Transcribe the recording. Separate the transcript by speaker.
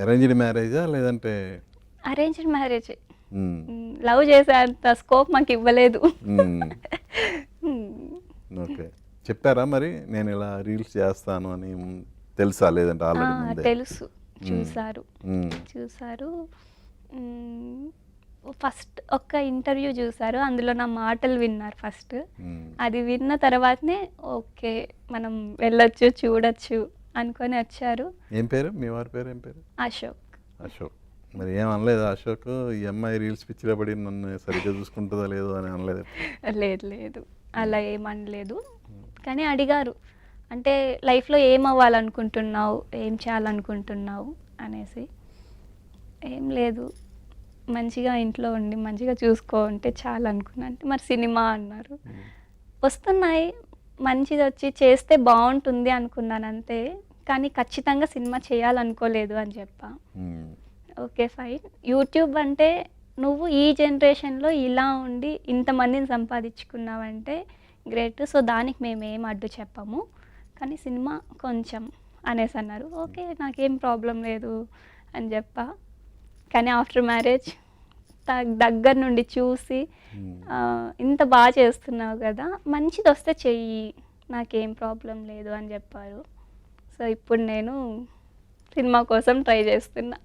Speaker 1: Arranged మ్యారేజా లేదంటే
Speaker 2: arranged marriage. Love చేసే అంత స్కోప్ మాకు ఇవ్వలేదు.
Speaker 1: మ్మ్.
Speaker 2: మ్మ్.
Speaker 1: ఓకే చెప్పారా మరి? నేను ఇలా రీల్స్ చేస్తాను అని తెలుసా లేదంటే ఆల్రెడీ
Speaker 2: తెలుసు. చూసారు. చూసారు ఫస్ట్ ఒక్క ఇంటర్వ్యూ చూసారు అందులో నా మాటలు విన్నారు ఫస్ట్
Speaker 1: మ్మ్.
Speaker 2: అది విన్న తర్వాతనే ఓకే మనం వెళ్ళొచ్చు చూడొచ్చు. అనుకొని వచ్చారు.
Speaker 1: ఏం పేరు? మీ వారి పేరు ఏం పేరు?
Speaker 2: అశోక్.
Speaker 1: అశోక్. మరి ఏం అనలేదు అశోక్. ఈ అమ్మాయి రీల్స్ పిచ్చిలో పడి నన్ను సరిగ్గా చూసుకుంటుందో లేదో అని అనలేదు.
Speaker 2: లేదు లేదు. అలా ఏమనలేదు కానీ అడిగారు. అంటే లైఫ్లో ఏం అవ్వాలనుకుంటున్నావు? ఏం చేయాలనుకుంటున్నావు? అనేసి. ఏం లేదు. మంచిగా ఇంట్లో ఉండి మంచిగా చూసుకో అంటే చాలా అనుకున్నా అంటే మరి సినిమా అన్నారు. వస్తున్నాయి. మంచిగా వచ్చి చేస్తే బాగుంటుంది అనుకున్నాను అంతే. కానీ ఖచ్చితంగా సినిమా చేయాలనుకోలేదు అని చెప్పా.
Speaker 1: మ్మ్.
Speaker 2: Okay fine. యూట్యూబ్ అంటే నువ్వు ఈ జనరేషన్లో ఇలా ఉండి ఇంతమందిని సంపాదించుకున్నావంటే గ్రేట్. సో దానికి మేము ఏం అడ్డు చెప్పము. కానీ సినిమా కొంచెం అనేసి అన్నారు. ఓకే నాకేం ప్రాబ్లం లేదు అని చెప్పా. కానీ ఆఫ్టర్ మ్యారేజ్ దగ్గర నుండి చూసి. ఆ, ఇంత బాగా చేస్తున్నావు కదా మంచిది వస్తే చెయ్యి నాకేం ప్రాబ్లం లేదు అని చెప్పారు సో ఇప్పుడు నేను సినిమా కోసం ట్రై చేస్తున్నా